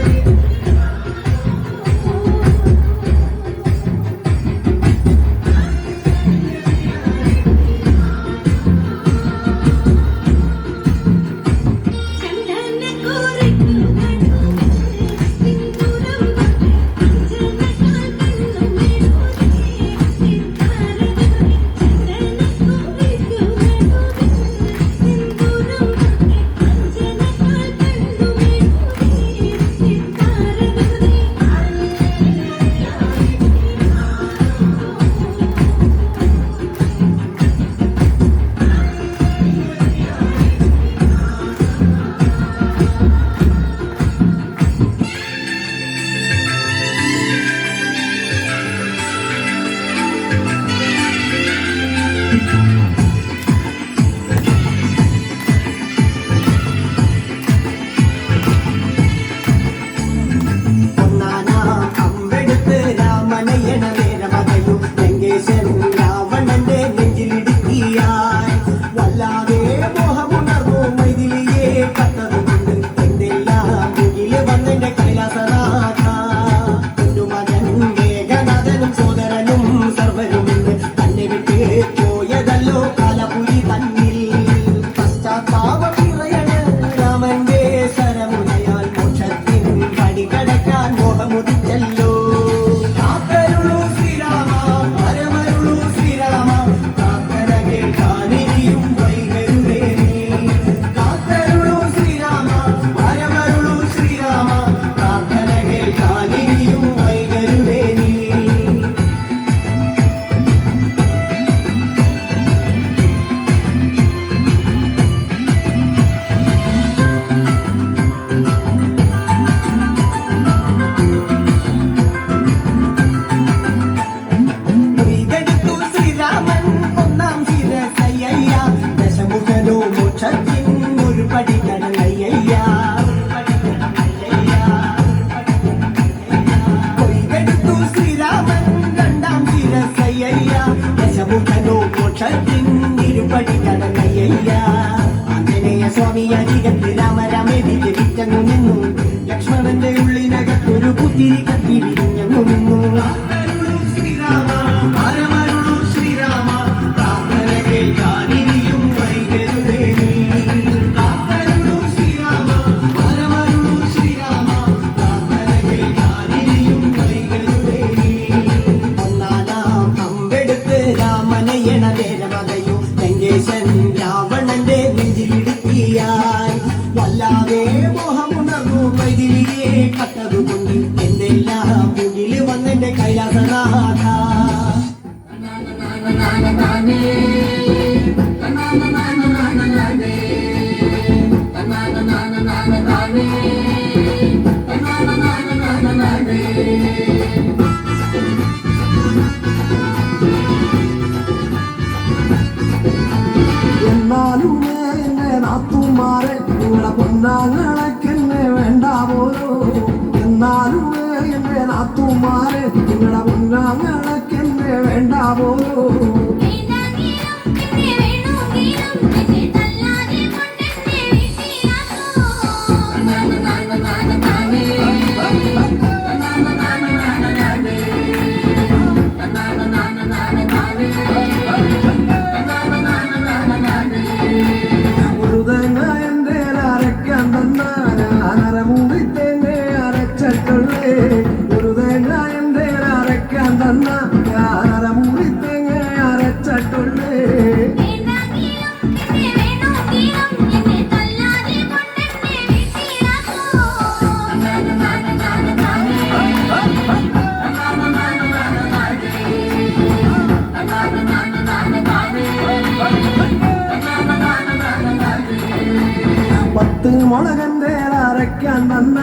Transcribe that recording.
Mm-hmm. Thank you. നാത്തുമാരെ നിങ്ങളെ പൊന്നാങ്ങളക്കെന്നെ വേണ്ട പോലോ എന്നാലും എന്റെ നാത്തുമാരെ നിങ്ങളെ പൊന്നാങ്ങളെ వెండావోలు నా na na